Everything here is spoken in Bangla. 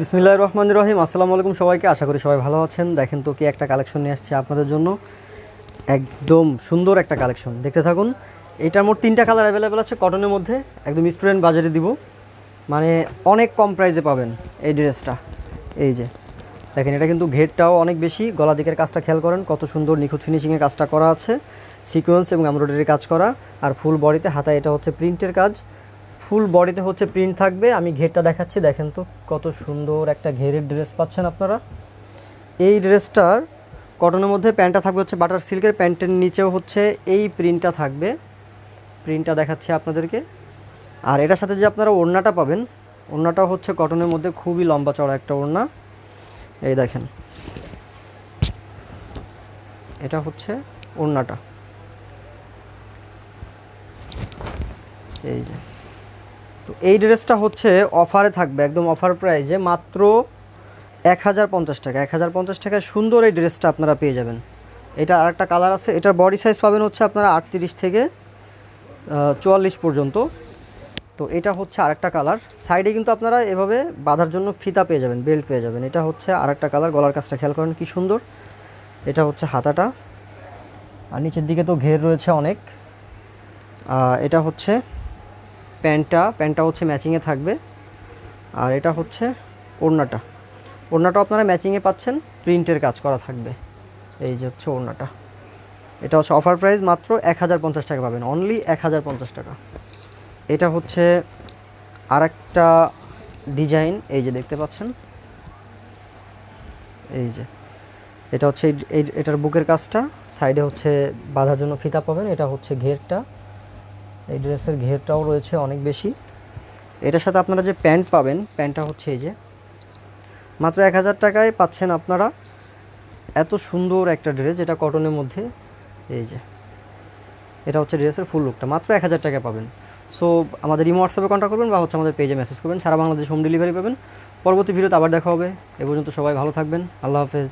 বিসমিল্লাহ রহমান রহিম। আসসালামু আলাইকুম সবাইকে। আশা করি সবাই ভালো আছেন। দেখেন তো কি একটা কালেকশন নিয়ে আসছে আপনাদের জন্য। একদম সুন্দর একটা কালেকশন। দেখতে থাকুন, এটার মোট তিনটা কালার অ্যাভেলেবেল আছে কটনের মধ্যে। একদম স্টুডেন্ট বাজারে দিব। মানে অনেক কম প্রাইসে পাবেন এই ড্রেসটা। এই যে, দেখেন, এটা কিন্তু ঘেরটাও অনেক বেশি। গলা দিকের কাজটা খেয়াল করেন, কত সুন্দর নিখুঁত ফিনিশিংয়ের কাজটা করা আছে। সিকোয়েন্স এবং এমব্রয়ডারি কাজ করা। আর ফুল বডিতে হাতায় এটা হচ্ছে প্রিন্টের কাজ। ফুল বডিতে হচ্ছে প্রিন্ট থাকবে। আমি ঘেরটা দেখাচ্ছি, দেখেন তো কত সুন্দর একটা ঘেরের ড্রেস পাচ্ছেন আপনারা। এই ড্রেসটার কটনের মধ্যে প্যান্টটা থাকবে হচ্ছে বাটার সিল্কের, প্যান্টের নিচেও হচ্ছে এই প্রিন্টটা থাকবে। প্রিন্টটা দেখাচ্ছি আপনাদেরকে। আর এটার সাথে যে আপনারা ওড়নাটা পাবেন ওড়নাটাও হচ্ছে কটনের মধ্যে খুবই লম্বা চড়া একটা ওড়না। এই দেখেন। এটা হচ্ছে ওড়নাটা। এই যে। তো এই ড্রেসটা হচ্ছে অফারে থাকবে, একদম অফার প্রাইজে মাত্র এক হাজার পঞ্চাশ টাকা। এক হাজার পঞ্চাশ টাকায় সুন্দর এই ড্রেসটা আপনারা পেয়ে যাবেন। এটা আরেকটা কালার আছে, এটার বডি সাইজ পাবেন হচ্ছে আপনারা আটত্রিশ থেকে চুয়াল্লিশ পর্যন্ত। তো এটা হচ্ছে আরেকটা কালার। সাইডে কিন্তু আপনারা এভাবে বাঁধার জন্য ফিতা পেয়ে যাবেন, বেল্ট পেয়ে যাবেন। এটা হচ্ছে আরেকটা কালার, গলার কাজটা খেয়াল করেন কি সুন্দর। এটা হচ্ছে হাতাটা। আর নিচের দিকে তো ঘের রয়েছে অনেক। এটা হচ্ছে প্যান্টটা প্যান্টটা হচ্ছে ম্যাচিংয়ে থাকবে। আর এটা হচ্ছে ওড়নাটা। ওড়নাটা আপনারা ম্যাচিংয়ে পাচ্ছেন, প্রিন্টের কাজ করা থাকবে। এই যে হচ্ছে ওড়নাটা। এটা হচ্ছে অফার প্রাইস মাত্র এক হাজার পঞ্চাশ টাকা পাবেন, অনলি এক হাজার পঞ্চাশ টাকা। এটা হচ্ছে আরেকটা ডিজাইন, এই যে দেখতে পাচ্ছেন। এই যে। এটা হচ্ছে এই, এটার বুকের কাজটা, সাইডে হচ্ছে বাঁধার জন্য ফিতা পাবেন, এটা হচ্ছে ঘেরটা। এই ড্রেসের ঘেরটাও রয়েছে অনেক বেশি। এটার সাথে আপনারা যে প্যান্ট পাবেন, প্যান্টটা হচ্ছে এই যে। মাত্র এক হাজার টাকায় পাচ্ছেন আপনারা এত সুন্দর একটা ড্রেস, যেটা কটনের মধ্যে, এই যে। এটা হচ্ছে ড্রেসের ফুল লুকটা মাত্র এক হাজার টাকা পাবেন। সো আমাদের ইমো হোয়াটসঅ্যাপে কন্ট্যাক্ট করবেন বা হচ্ছে আমাদের পেজে মেসেজ করবেন। সারা বাংলাদেশ হোম ডেলিভারি পাবেন। পরবর্তী ভিডিওতে আবার দেখা হবে। এ পর্যন্ত সবাই ভালো থাকবেন। আল্লাহ হাফেজ।